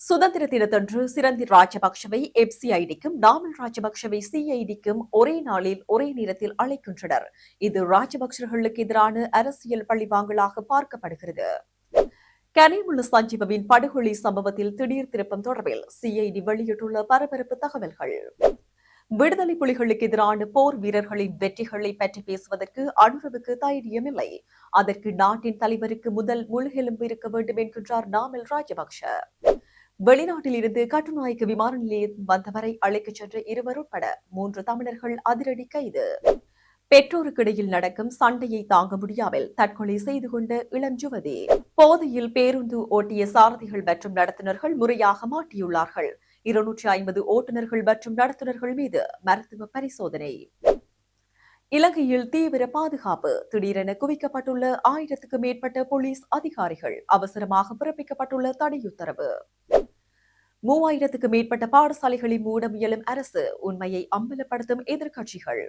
சுதந்திர தினத்தன்று சிரந்தி ராஜபக்சவை எப்சிஐடிக்கும் நாமல் ராஜபக்சவை சிஐடிக்கும் ஒரே நாளில் ஒரே நேரத்தில் அழைக்கின்றனர். இது ராஜபக்சர்களுக்கு எதிரான அரசியல் பழிவாங்கலாக பார்க்கப்படுகிறது. கனிமுள்ள சஞ்சீவவின் படுகொலை சம்பவத்தில் திடீர் திருப்பம் தொடர்பில் சிஐடி வெளியிட்டுள்ள பரபரப்பு தகவல்கள். விடுதலை புலிகளுக்கு எதிரான போர் வீரர்களின் வெற்றிகளை பற்றி பேசுவதற்கு அனுரவுக்கு தைரியமில்லை. அதற்கு நாட்டின் தலைவருக்கு முதல் முழுகெலும்பு இருக்க வேண்டும் என்கின்றார் நாமல் ராஜபக்ஷ. வெளிநாட்டில் இருந்து கட்டுநாயக்க விமான நிலையம் வந்தவரை அழைக்கச் சென்ற இருவர் உட்பட மூன்று தமிழர்கள் அதிரடி கைது. பெற்றோருக்கிடையில் நடக்கும் சண்டையை தாங்க முடியாமல் தற்கொலை செய்து கொண்ட இளம் யுவதி. போதையில் பேருந்து ஓட்டிய சாரதிகள் மற்றும் நடத்துனர்கள் முறையாக மாட்டியுள்ளார்கள். இருநூற்றி ஐம்பது ஓட்டுநர்கள் மற்றும் நடத்துனர்கள் மீது மருத்துவ பரிசோதனை. இலங்கையில் தீவிர பாதுகாப்பு. திடீரென குவிக்கப்பட்டுள்ள ஆயிரத்துக்கு மேற்பட்ட போலீஸ் அதிகாரிகள் அவசரமாக பிறப்பிக்கப்பட்டுள்ள தடையுத்தரவு. மூவாயிரத்துக்கு மேற்பட்ட பாடசாலைகளை மூட முயலும் அரசு உண்மையை அம்பலப்படுத்தும் எதிர்க்கட்சிகள்.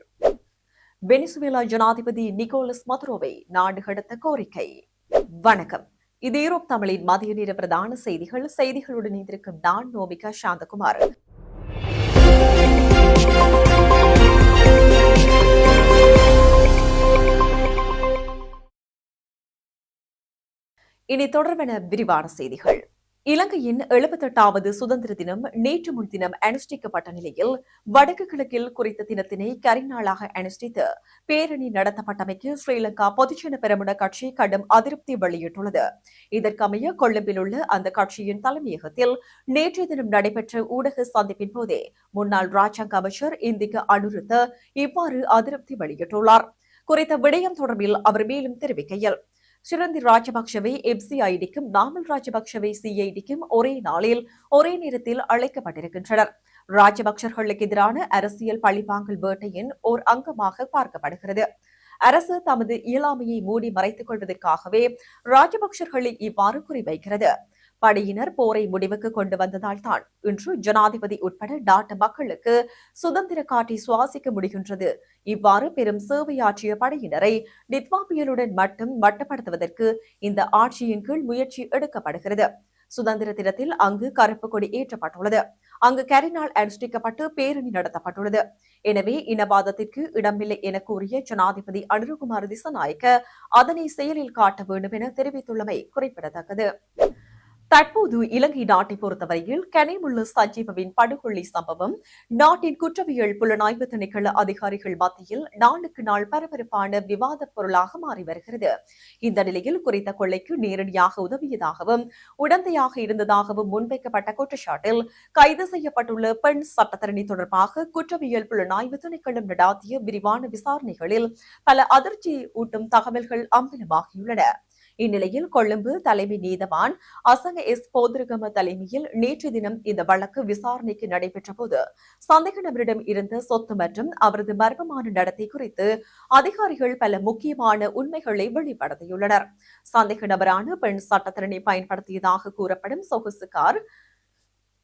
வெனிசுவேலா ஜனாதிபதி நிகோலஸ் மதுரோவை நாடு கடத்த கோரிக்கை. வணக்கம். இது யூரோப் தமிழின் மதிய நேர பிரதான செய்திகள். செய்திகளுடன் இருக்கும் நான் நோமிகா சாந்தகுமார். இனி தொடர்பென விரிவான செய்திகள். இலங்கையின் எழுபத்தெட்டாவது சுதந்திர தினம் நேற்று முன்தினம் அனுஷ்டிக்கப்பட்ட நிலையில் வடக்கு கிழக்கில் குறித்த தினத்தினை கரிநாளாக அனுஷ்டித்து பேரணி நடத்தப்பட்டமைக்கு ஸ்ரீலங்கா பொதுஜன பெரமுன கட்சி கடும் அதிருப்தி வெளியிட்டுள்ளது. இதற்கமைய கொழும்பில் உள்ள அந்த கட்சியின் தலைமையகத்தில் நேற்றைய தினம் நடைபெற்ற ஊடக சந்திப்பின் போதே முன்னாள் ராஜாங்க அமைச்சர் இந்திக்கு அனுருத்த இவ்வாறு அதிருப்தி வெளியிட்டுள்ளார். குறித்த விடயம் தொடர்பில் அவர் மேலும் தெரிவிக்கையில் சிரந்தி ராஜபக்சவை எப்சிஐடிக்கும் நாமல் ராஜபக்சவை சிஐடிக்கும் ஒரே நாளில் ஒரே நேரத்தில் அழைக்கப்பட்டிருக்கின்றனர். ராஜபக்சர்களுக்கு எதிரான அரசியல் பழிவாங்கல் வேட்டையின் ஓர் அங்கமாக பார்க்கப்படுகிறது. அரசு தமது இயலாமையை மூடி மறைத்துக் கொள்வதற்காகவே ராஜபக்சர்களை இவ்வாறு குறிவைக்கிறது. படையினர் போரை முடிவுக்கு கொண்டு வந்ததால் தான் இன்று ஜனாதிபதி உட்பட நாட்டு மக்களுக்கு சுதந்திர காட்டி சுவாசிக்க முடிகின்றது. இவ்வாறு பெரும் சேவையாற்றிய படையினரை நித்வாபியலுடன் மட்டும் மட்டப்படுத்துவதற்கு இந்த ஆட்சியின் கீழ் முயற்சி எடுக்கப்படுகிறது. சுதந்திர தினத்தில் அங்கு கருப்பு கொடி ஏற்றப்பட்டுள்ளது. அங்கு கரிநாள் அனுஷ்டிக்கப்பட்டு பேரணி நடத்தப்பட்டுள்ளது. எனவே இனவாதத்திற்கு இடமில்லை என கூறிய ஜனாதிபதி அனுருகுமார் திசநாயக்க அதனை செயலில் காட்ட வேண்டும் என தெரிவித்துள்ளமை குறிப்பிடத்தக்கது. தற்போது இலங்கை நாட்டை பொறுத்தவரையில் கனிமுள்ள சஞ்சீவவின் படுகொலை சம்பவம் நாட்டின் குற்றவியல் புலனாய்வு திணைக்கள அதிகாரிகள் மத்தியில் நாளுக்கு நாள் பரபரப்பான விவாத பொருளாக மாறி வருகிறது. இந்த நிலையில் குறித்த கொள்ளைக்கு நேரடியாக உதவியதாகவும் உடந்தையாக இருந்ததாகவும் முன்வைக்கப்பட்ட குற்றச்சாட்டில் கைது செய்யப்பட்டுள்ள பெண் சட்டத்தரணி தொடர்பாக குற்றவியல் புலனாய்வு திணைக்களம் நடாத்திய விரிவான விசாரணைகளில் பல அதிர்ச்சி ஊட்டும் தகவல்கள் அம்பலமாகியுள்ளன. இந்நிலையில் கொழும்பு தலைமை நீதவான் அசங்க எஸ். போதிருகம தலைமையில் நேற்று தினம் இந்த வழக்கு விசாரணைக்கு நடைபெற்ற போது சந்தேக நபரிடம் இருந்த சொத்து மற்றும் அவரது மர்மமான நடத்தை குறித்து அதிகாரிகள் பல முக்கியமான உண்மைகளை வெளிப்படுத்தியுள்ளனர். சந்தேக நபரான பெண் சட்டத்திறனை பயன்படுத்தியதாக கூறப்படும் சொகுசு கார்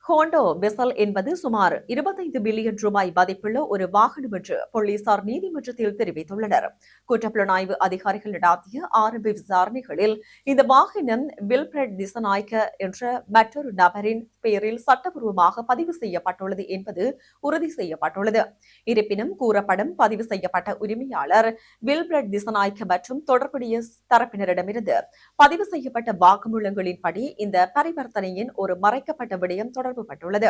ஹோண்டோ பெசல் என்பது சுமார் இருபத்தைந்து பில்லியன் ரூபாய் மதிப்புள்ள ஒரு வாகனம் என்று போலீசார் நீதிமன்றத்தில் தெரிவித்துள்ளனர். குற்றப்புலனாய்வு அதிகாரிகள் நடாத்திய ஆரம்ப விசாரணைகளில் இந்த வாகனம் வில்பிரட் திசநாயக்க என்ற மற்றொரு நபரின் பெயரில் சட்டபூர்வமாக பதிவு செய்யப்பட்டுள்ளது என்பது உறுதி செய்யப்பட்டுள்ளது. இருப்பினும் கூறப்படும் பதிவு செய்யப்பட்ட உரிமையாளர் வில்பிரட் திசநாயக்க மற்றும் தொடர்புடைய தரப்பினரிடமிருந்து பதிவு செய்யப்பட்ட வாக்குமூலங்களின்படி இந்த பரிவர்த்தனையின் ஒரு மறைக்கப்பட்ட விடயம் தொடர்புபட்டுள்ளது.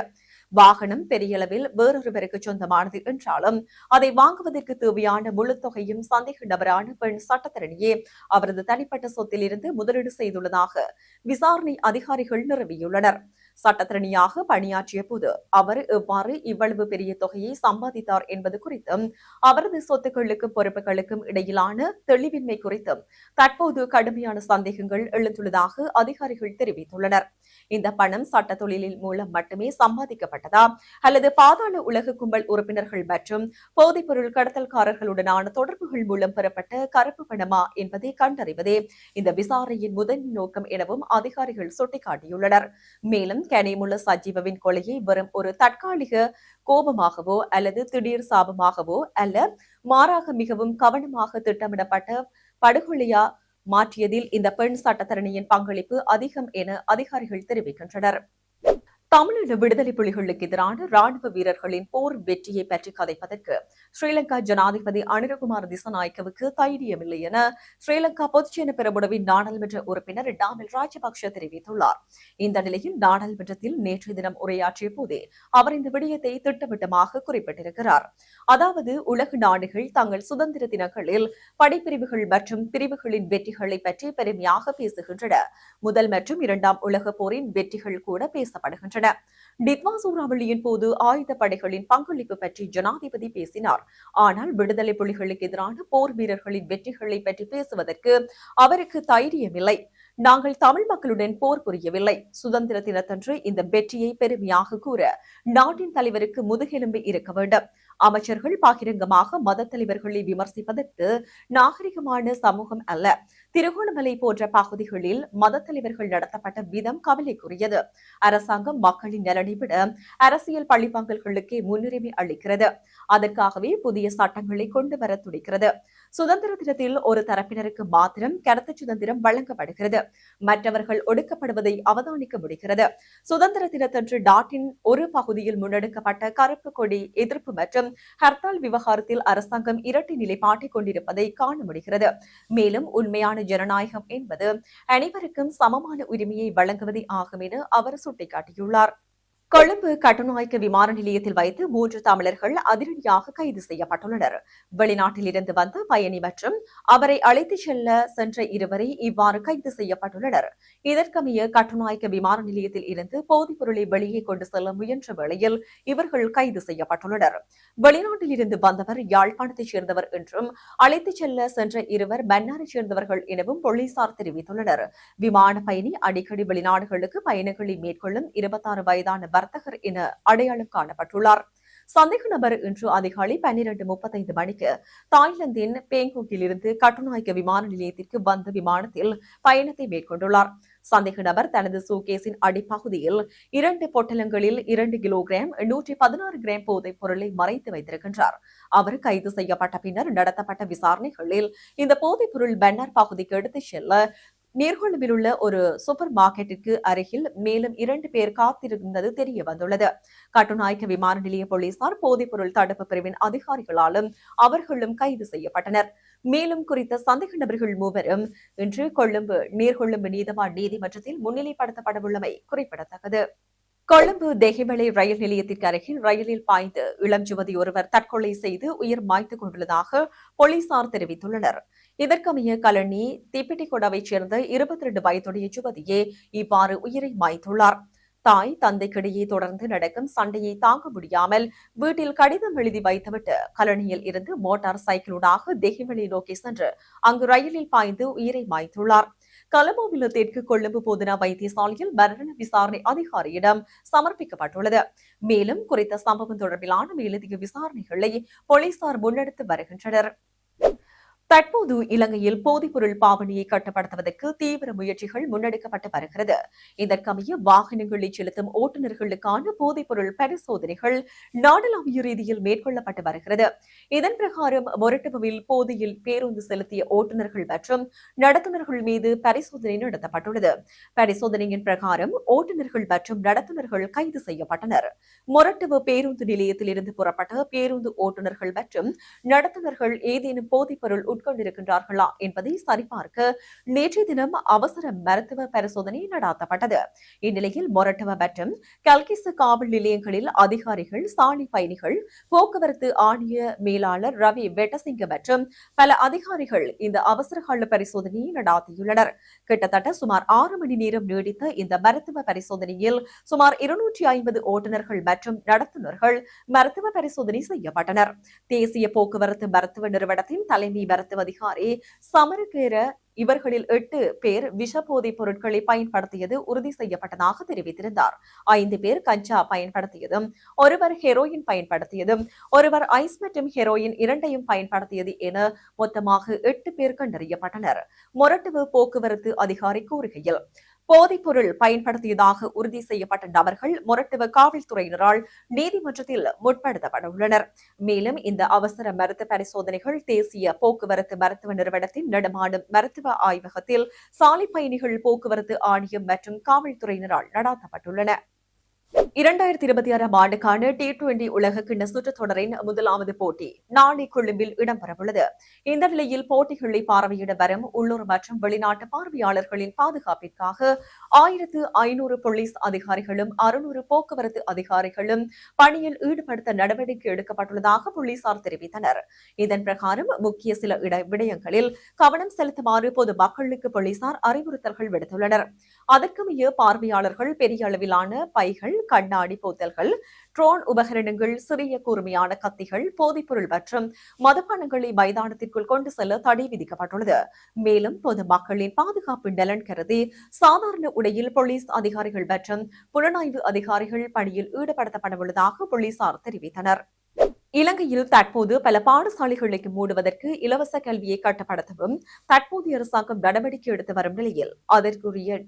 வாகனம் பெரிய அளவில் வேறொருவருக்கு சொந்தமானது என்றாலும் அதை வாங்குவதற்கு தேவையான முழு தொகையும் சந்தேக நபரான பெண் சட்டத்தரணியே அவரது தனிப்பட்ட சொத்தில் இருந்து முதலீடு செய்துள்ளதாக விசாரணை அதிகாரிகள் நிறுவியுள்ளனர் சட்டத்திறனியாக பணியாற்றிய போது அவர் எவ்வாறு இவ்வளவு பெரிய தொகையை சம்பாதித்தார் என்பது குறித்தும் அவரது சொத்துக்களுக்கும் பொறுப்புகளுக்கும் இடையிலான தெளிவின்மை குறித்தும் தற்போது கடுமையான சந்தேகங்கள் எழுந்துள்ளதாக அதிகாரிகள் தெரிவித்துள்ளனர். இந்த பணம் சட்ட தொழிலில் மூலம் மட்டுமே சம்பாதிக்கப்பட்டதா அல்லது பாதாள உலக கும்பல் உறுப்பினர்கள் மற்றும் போதைப்பொருள் கடத்தல்காரர்களுடனான தொடர்புகள் மூலம் பெறப்பட்ட கருப்பு பணமா என்பதை கண்டறிவதே இந்த விசாரணையின் முதன்மை நோக்கம் எனவும் அதிகாரிகள் சுட்டிக்காட்டியுள்ளனர். மேலும் கனிமுள்ள சஜீவவின் கொலையை வெறும் ஒரு தற்காலிக கோபமாகவோ அல்லது திடீர் சாபமாகவோ அல்ல மாறாக மிகவும் கவனமாக திட்டமிடப்பட்ட படுகொலையா மாற்றியதில் இந்த பெண் சட்டத்தரணியின் பங்களிப்பு அதிகம் என அதிகாரிகள் தெரிவிக்கின்றனர். தமிழீழ விடுதலை புலிகளுக்கு எதிரான ராணுவ வீரர்களின் போர் வெற்றியை பற்றி கதைப்பதற்கு ஸ்ரீலங்கா ஜனாதிபதி அனிரகுமார் திசநாயக்கவுக்கு தைரியமில்லை என ஸ்ரீலங்கா பொதுச்சேன பெரமுடவின் நாடாளுமன்ற உறுப்பினர் டாமில் ராஜபக்ஷ தெரிவித்துள்ளார். இந்த நிலையில் நாடாளுமன்றத்தில் நேற்றைய தினம் உரையாற்றிய போதே அவர் இந்த விடயத்தை திட்டவட்டமாக குறிப்பிட்டிருக்கிறார். அதாவது உலக நாடுகள் தங்கள் சுதந்திர தினங்களில் படைப்பிரிவுகள் மற்றும் பிரிவுகளின் வெற்றிகளை பற்றி பெருமையாக பேசுகின்றன. முதல் மற்றும் இரண்டாம் உலக போரின் வெற்றிகள் கூட பேசப்படுகின்றன. வருகின்றன டிக்வா சூறாவளியின் போது ஆயுத படைகளின் பங்களிப்பு பற்றி ஜனாதிபதி பேசினார். ஆனால் விடுதலை புலிகளுக்கு எதிரான போர் வீரர்களின் வெற்றிகளை பற்றி பேசுவதற்கு அவருக்கு தைரியமில்லை. நாங்கள் தமிழ் மக்களுடன் போர் புரியவில்லை. சுதந்திர தினத்தன்று இந்த வெற்றியை பெருமையாக கூற நாட்டின் தலைவருக்கு முதுகெலும்பு இருக்க வேண்டும். அமைச்சர்கள் பகிரங்கமாக மத தலைவர்களை விமர்சிப்பதற்கு நாகரிகமான சமூகம் அல்ல. திருகோணமலை போன்ற பகுதிகளில் மத தலைவர்கள் நடத்தப்பட்ட விதம் கவலைக்குரியது. அரசாங்கம் மக்களின் நலனை விட அரசியல் பழிவாங்கல்களுக்கே முன்னுரிமை அளிக்கிறது. அதற்காகவே புதிய சட்டங்களை கொண்டு வர துடிக்கிறது. சுதந்திர தினத்தில் ஒரு தரப்பினருக்கு மாத்திரம் கருத்து சுதந்திரம் வழங்கப்படுகிறது. மற்றவர்கள் ஒடுக்கப்படுவதை அவதானிக்க முடிகிறது. சுதந்திர தினத்தன்று நாட்டின் ஒரு பகுதியில் முன்னெடுக்கப்பட்ட கருப்பு கொடி எதிர்ப்பு மற்றும் ஹர்த்தால் விவகாரத்தில் அரசாங்கம் இரட்டை நிலைப்பாட்டை கொண்டிருப்பதை காண முடிகிறது. மேலும் உண்மையான ஜனநாயகம் என்பது அனைவருக்கும் சமமான உரிமையை வழங்குவதே ஆகும் என அவர் சுட்டிக்காட்டியுள்ளார். கொழும்பு கட்டுநாயக்க விமான நிலையத்தில் வைத்து மூன்று தமிழர்கள் அதிரடியாக கைது செய்யப்பட்டுள்ளனர். வெளிநாட்டில் இருந்து வந்த பயணி மற்றும் அவரை அழைத்துச் செல்ல சென்ற இருவரை இவ்வாறு கைது செய்யப்பட்டுள்ளனர். இதற்கமைய கட்டுநாயக்க விமான நிலையத்தில் இருந்து போதைப் பொருளை வெளியே கொண்டு செல்ல முயன்ற வேளையில் இவர்கள் கைது செய்யப்பட்டுள்ளனர். வெளிநாட்டில் இருந்து வந்தவர் யாழ்ப்பாணத்தைச் சேர்ந்தவர் என்றும் அழைத்துச் செல்ல சென்ற இருவர் மன்னாரைச் சேர்ந்தவர்கள் எனவும் போலீசார் தெரிவித்துள்ளனர். விமான பயணி அடிக்கடி வெளிநாடுகளுக்கு பயணங்களை மேற்கொள்ளும் இருபத்தாறு வயதான வர்த்தகர் என அடையாளம் காணப்பட்டுள்ளார். சந்தேக நபர் இன்று அதிகாலை பன்னிரண்டு முப்பத்தைந்து மணிக்கு தாய்லாந்தின் பேங்கோக்கில் இருந்து கட்டுநாயக்க விமான நிலையத்திற்கு வந்த விமானத்தில் பயணத்தை மேற்கொண்டுள்ளார். சந்தேக நபர் தனது சூகேஸின் அடிப்பகுதியில் இரண்டு பொட்டலங்களில் இரண்டு கிலோகிராம் நூற்றி பதினாறு கிராம் போதைப் பொருளை மறைத்து வைத்திருக்கின்றார். அவர் கைது செய்யப்பட்ட பின்னர் நடத்தப்பட்ட விசாரணைகளில் இந்த போதைப் பொருள் பன்னார் பகுதிக்கு எடுத்துச் செல்ல நீர்கொழும்பில் உள்ள ஒரு சூப்பர் மார்க்கெட்டிற்கு அருகில் மேலும் இரண்டு பேர் காத்திருந்தது தெரிய வந்துள்ளது. கட்டுநாயக்க விமான நிலைய போலீசார் போதைப்பொருள் தடுப்பு பிரிவின் அதிகாரிகளாலும் அவர்களும் கைது செய்யப்பட்டனர். மேலும் குறித்த சந்தேக நபர்கள் மூவரும் இன்று கொழும்பு நீர்கொழும்பு நீதவான் நீதிமன்றத்தில் முன்னிலைப்படுத்தப்படவுள்ளமை குறிப்பிடத்தக்கது. கொழும்பு தேகிமலை ரயில் நிலையத்திற்கு அருகில் ரயிலில் பாய்ந்து இளம் ஒருவர் தற்கொலை செய்து உயிர் மாய்த்துக் கொண்டுள்ளதாக போலீசார் தெரிவித்துள்ளனர். இதற்கமைய கலனி திப்பிட்டிகொடாவைச் சேர்ந்த இருபத்தி ரெண்டு வயதுடைய யுவதியே இவ்வாறு உயிரை மாய்த்துள்ளார். தாய் தந்தைக்கிடையே தொடர்ந்து நடக்கும் சண்டையை தாங்க முடியாமல் வீட்டில் கடிதம் எழுதி வைத்துவிட்டு கலனியில் இருந்து மோட்டார் சைக்கிளுடாக தெஹிவளி நோக்கி சென்று அங்கு ரயிலில் பாய்ந்து உயிரை மாய்த்துள்ளார். கலமோவில தெற்கு கொழும்பு பொதுனா வைத்தியசாலையில் மரண விசாரணை அதிகாரியிடம் சமர்ப்பிக்கப்பட்டுள்ளது. மேலும் குறித்த சம்பவம் தொடர்பிலான மேலதிக விசாரணைகளை போலீசார் முன்னெடுத்து வருகின்றனர். தற்போது இலங்கையில் போதைப்பொருள் பாவனையை கட்டுப்படுத்துவதற்கு தீவிர முயற்சிகள் முன்னெடுக்கப்பட்டு வருகிறது. இதற்கமைய வாகனங்களை செலுத்தும் ஓட்டுநர்களுக்கான போதைப்பொருள் பரிசோதனைகள் நாடளாவிய ரீதியில் மேற்கொள்ளப்பட்டு வருகிறது. இதன் பிரகாரம் மொரட்டுவில் போதையில் பேருந்து செலுத்திய ஓட்டுநர்கள் மற்றும் நடத்துனர்கள் மீது பரிசோதனை நடத்தப்பட்டுள்ளது. பரிசோதனையின் பிரகாரம் ஓட்டுநர்கள் மற்றும் நடத்துனர்கள் கைது செய்யப்பட்டனர். மொரட்டுவ பேருந்து நிலையத்தில் இருந்து புறப்பட்ட பேருந்து ஓட்டுநர்கள் மற்றும் நடத்துனர்கள் ஏதேனும் போதைப்பொருள் உட்கொண்டிருக்கின்றார்களா என்பதை சரிபார்க்க நேற்றைய தினம் அவசர மருத்துவ பரிசோதனை நடாத்தப்பட்டது. இந்நிலையில் மொரட்டுவ மற்றும் கல்கிசு காவல் நிலையங்களில் அதிகாரிகள் சாலை பயணிகள் போக்குவரத்து ஆணைய மேலாளர் ரவி வெட்டசிங்க மற்றும் பல அதிகாரிகள் இந்த அவசரகால பரிசோதனையை நடாத்தியுள்ளனர். கிட்டத்தட்ட சுமார் ஆறு மணி நேரம் நீடித்த இந்த மருத்துவ பரிசோதனையில் சுமார் இருநூற்றி ஐம்பது ஓட்டுநர்கள் மற்றும் நடத்துனர்கள் மருத்துவ பரிசோதனை செய்யப்பட்டனர். தேசிய போக்குவரத்து மருத்துவ நிறுவனத்தின் தலைமை மருத்துவ அதிகாரி சமரகேர இவர்களில் எட்டு பேர் விஷபோதைப் பொருட்களை பயன்படுத்தியது உறுதி செய்யப்பட்டதாக தெரிவித்திருந்தார். ஐந்து பேர் கஞ்சா பயன்படுத்தியதும் ஒருவர் ஹெரோயின் பயன்படுத்தியதும் ஒருவர் ஐஸ் மற்றும் ஹெரோயின் இரண்டையும் பயன்படுத்தியது என மொத்தமாக எட்டு பேர் கண்டறியப்பட்டனர். மொரட்டுவு போக்குவரத்து அதிகாரி கூறுகையில் போதைப்பொருள் பயன்படுத்தியதாக உறுதி செய்யப்பட்ட நபர்கள் மொரட்டுவ காவல்துறையினரால் நீதிமன்றத்தில் முற்படுத்தப்பட உள்ளனர் மேலும் இந்த அவசர மருத்துவ பரிசோதனைகள் தேசிய போக்குவரத்து மருத்துவ நிறுவனத்தின் நடமாடும் மருத்துவ ஆய்வகத்தில் சாலை பயணிகள் போக்குவரத்து ஆணையம் மற்றும் காவல்துறையினரால் நடாத்தப்பட்டுள்ளன. இரண்டாயிரத்தி இருபத்தி ஆறாம் ஆண்டுக்கான டி டுவெண்டி உலக கிண்ண சுற்றுத் தொடரின் முதலாவது போட்டி நாளை கொழும்பில் இடம்பெறவுள்ளது. இந்த நிலையில் போட்டிகளை பார்வையிட வரும் உள்ளூர் மற்றும் வெளிநாட்டு பார்வையாளர்களின் பாதுகாப்பிற்காக ஆயிரத்து ஐநூறு போலீஸ் அதிகாரிகளும் அறுநூறு போக்குவரத்து அதிகாரிகளும் பணியில் ஈடுபடுத்த நடவடிக்கை எடுக்கப்பட்டுள்ளதாக போலீசார் தெரிவித்தனர். இதன் பிரகாரம் முக்கிய சில விடயங்களில் கவனம் செலுத்துமாறு பொது மக்களுக்கு போலீசார் அறிவுறுத்தல்கள் விடுத்துள்ளனர். அதற்கமைய பார்வையாளர்கள் பெரிய அளவிலான பைகள் கண்ணாடி போத்தல்கள் ட்ரோன் உபகரணங்கள் சிறிய கூர்மையான கத்திகள் போதைப்பொருள் மற்றும் மதுபானங்களை மைதானத்திற்குள் கொண்டு செல்ல தடை விதிக்கப்பட்டுள்ளது. மேலும் பொது மக்களின் பாதுகாப்பு நலன் கருதி சாதாரண உடையில் போலீஸ் அதிகாரிகள் மற்றும் புலனாய்வு அதிகாரிகள் பணியில் ஈடுபடுத்தப்படவுள்ளதாக போலீசார் தெரிவித்தனர். இலங்கையில் தற்போது பல பாடசாலைகளுக்கு மூடுவதற்கு இலவச கல்வியை கட்டுப்படுத்தவும் தற்போதைய அரசாங்கம் நடவடிக்கை எடுத்து வரும் நிலையில் அதற்குரிய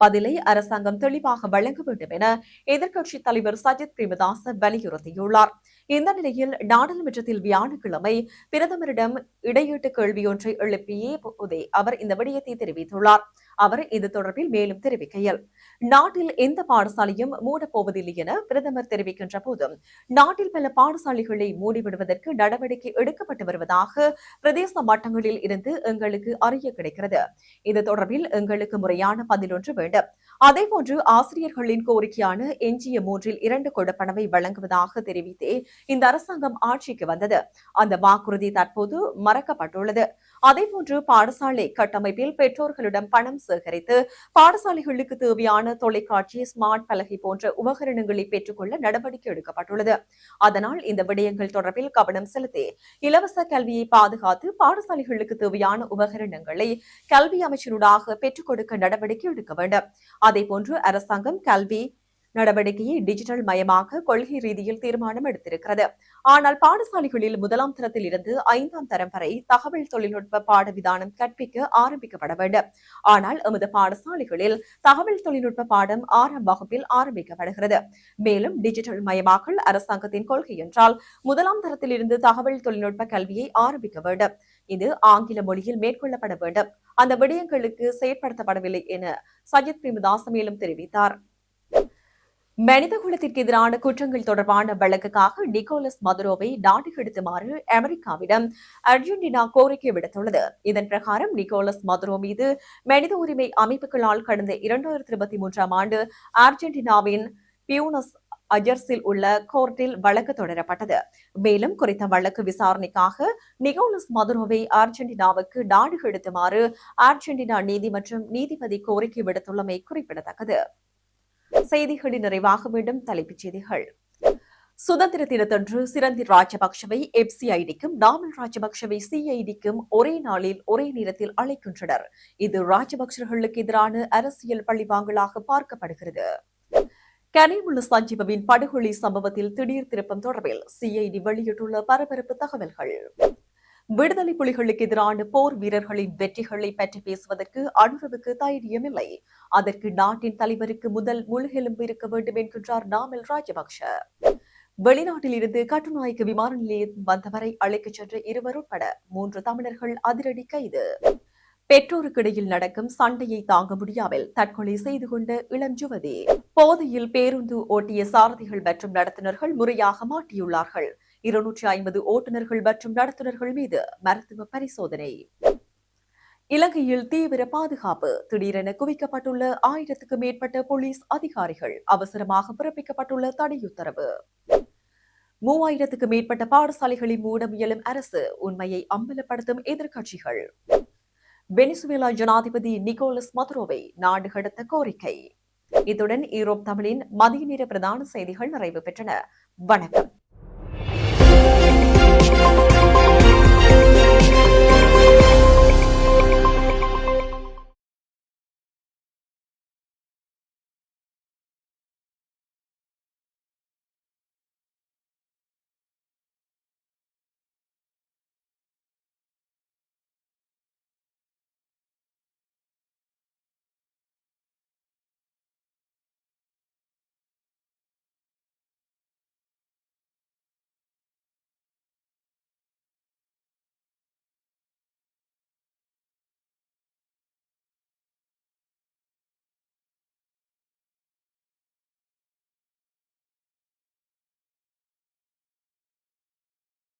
பதிலை அரசாங்கம் தெளிவாக வழங்க வேண்டும் என எதிர்க்கட்சித் தலைவர் சஜித் பிரேமதாச வலியுறுத்தியுள்ளார். இந்த நிலையில் நாடாளுமன்றத்தில் வியாழக்கிழமை பிரதமரிடம் இடையீட்டு கேள்வி ஒன்றை எழுப்பியே போதே அவர் இந்த விடயத்தை தெரிவித்துள்ளார். அவர் இது தொடர்பில் மேலும் தெரிவிக்கையில் நாட்டில் எந்த பாடசாலையும் மூடப்போவதில்லை என பிரதமர் தெரிவிக்கின்ற போதும் நாட்டில் பல பாடசாலைகளை மூடிவிடுவதற்கு நடவடிக்கை எடுக்கப்பட்டு வருவதாக பிரதேச மட்டங்களில் இருந்து எங்களுக்கு அறிய கிடைக்கிறது. இது தொடர்பில் எங்களுக்கு முறையான பதில் ஒன்று வேண்டும் அதேபோன்று ஆசிரியர்களின் கோரிக்கையான எஞ்சிய மூன்றில் இரண்டு கொடுப்பனவை வழங்குவதாக தெரிவித்தே இந்த அரசாங்கம் ஆட்சிக்கு வந்தது. அந்த வாக்குறுதி தற்போது மறக்கப்பட்டுள்ளது. அதேபோன்று பாடசாலை கட்டமைப்பில் பெற்றோர்களிடம் பணம் சேகரித்து பாடசாலைகளுக்கு தேவையான தொலைக்காட்சி ஸ்மார்ட் பலகை போன்ற உபகரணங்களை பெற்றுக்கொள்ள நடவடிக்கை எடுக்கப்பட்டுள்ளது. அதனால் இந்த விடயங்கள் தொடர்பில் கவனம் செலுத்தி இலவச கல்வியை பாதுகாத்து பாடசாலைகளுக்கு தேவையான உபகரணங்களை கல்வி அமைச்சருடாக பெற்றுக் கொடுக்க நடவடிக்கை எடுக்க வேண்டும். அதேபோன்று அரசாங்கம் கல்வி நடவடிக்கையை டிஜிட்டல் மயமாக கொள்கை ரீதியில் தீர்மானம் எடுத்திருக்கிறது. ஆனால் பாடசாலைகளில் முதலாம் தரத்தில் இருந்து ஐந்தாம் தரம் வரை தகவல் தொழில்நுட்ப பாடவிதானம் கற்பிக்க ஆரம்பிக்கப்பட வேண்டும். ஆனால் எமது பாடசாலைகளில் தகவல் தொழில்நுட்ப பாடம் ஆறாம் வகுப்பில் ஆரம்பிக்கப்படுகிறது. மேலும் டிஜிட்டல் மயமாக்கல் அரசாங்கத்தின் கொள்கை என்றால் முதலாம் தரத்தில் இருந்து தகவல் தொழில்நுட்ப கல்வியை ஆரம்பிக்க வேண்டும். இது ஆங்கில மொழியில் மேற்கொள்ளப்பட வேண்டும். அந்த விடயங்களுக்கு செயற்படுத்தப்படவில்லை என சஜித் பிரேமதாஸ் மேலும் தெரிவித்தார். மனித குலத்திற்கு எதிரான குற்றங்கள் தொடர்பான வழக்குக்காக நிக்கோலஸ் மதுரோவை நாடு கடத்துமாறு அமெரிக்காவிடம் அர்ஜென்டினா கோரிக்கை விடுத்துள்ளது. இதன் பிரகாரம் நிக்கோலஸ் மதுரோ மீது மனித உரிமை அமைப்புகளால் கடந்த இரண்டாயிரத்தி இருபத்தி மூன்றாம் ஆண்டு அர்ஜென்டினாவின் பியூனஸ் அஜர்ஸில் உள்ள கோர்ட்டில் வழக்கு தொடரப்பட்டது. மேலும் குறித்த வழக்கு விசாரணைக்காக நிகோலஸ் மதுரோவை அர்ஜென்டினாவுக்கு நாடு கடத்துமாறு அர்ஜென்டினா நீதிமன்றம் நீதிபதி கோரிக்கை விடுத்துள்ளமை குறிப்பிடத்தக்கது. செய்திகளின் நிறைவாக மீண்டும் தலைப்புச் செய்திகள். சுதந்திர தினத்தன்று சிரந்தி ராஜபக்சவை எப்சிஐடிக்கும் நாமல் ராஜபக்சவை சிஐடிக்கும் ஒரே நாளில் ஒரே நேரத்தில் அழைக்கின்றனர். இது ராஜபக்சர்களுக்கு எதிரான அரசியல் பழிவாங்கலாக பார்க்கப்படுகிறது. கனிமுள்ள சஞ்சீவவின் படுகொலை சம்பவத்தில் திடீர் திருப்பம் தொடர்பில் சிஐடி வெளியிட்டுள்ள பரபரப்பு தகவல்கள். விடுதலை புலிகளுக்கு எதிரான போர் வீரர்களின் வெற்றிகளை பற்றி பேசுவதற்கு அனுரவுக்கு தைரியமில்லை. அதற்கு நாட்டின் தலைவருக்கு முதல் முழுகெலும்பு இருக்க வேண்டும் என்கின்றார் நாமல் ராஜபக்ஷ. வெளிநாட்டில் இருந்து கட்டுநாயக்க விமான நிலையம் வந்தவரை அழைக்கச் சென்ற இருவர் உட்பட மூன்று தமிழர்கள் அதிரடி கைது. பெற்றோருக்கிடையில் நடக்கும் சண்டையை தாங்க முடியாமல் தற்கொலை செய்து கொண்ட இளம் யுவதி. போதையில் பேருந்து ஓட்டிய சாரதிகள் மற்றும் நடத்துனர்கள் முறையாக மாட்டியுள்ளார்கள். இருநூற்றி ஐம்பது ஓட்டுநர்கள் மற்றும் நடத்துனர்கள் மீது மருத்துவ பரிசோதனை. இலங்கையில் தீவிர பாதுகாப்பு திடீரென குவிக்கப்பட்டுள்ள ஆயிரத்துக்கு மேற்பட்ட போலீஸ் அதிகாரிகள் அவசரமாக பிறப்பிக்கப்பட்டுள்ள தடையுத்தரவு மூவாயிரத்துக்கு மேற்பட்ட பாடசாலைகளை மூட முயலும் அரசு உண்மையை அம்பலப்படுத்தும் எதிர்க்கட்சிகள். வெனிசுவேலா ஜனாதிபதி நிகோலஸ் மதுரோவை நாடு கடத்த கோரிக்கை. இத்துடன் ஈரோப் தமிழின் மதிய நேர பிரதான செய்திகள் நிறைவு பெற்றன. வணக்கம்.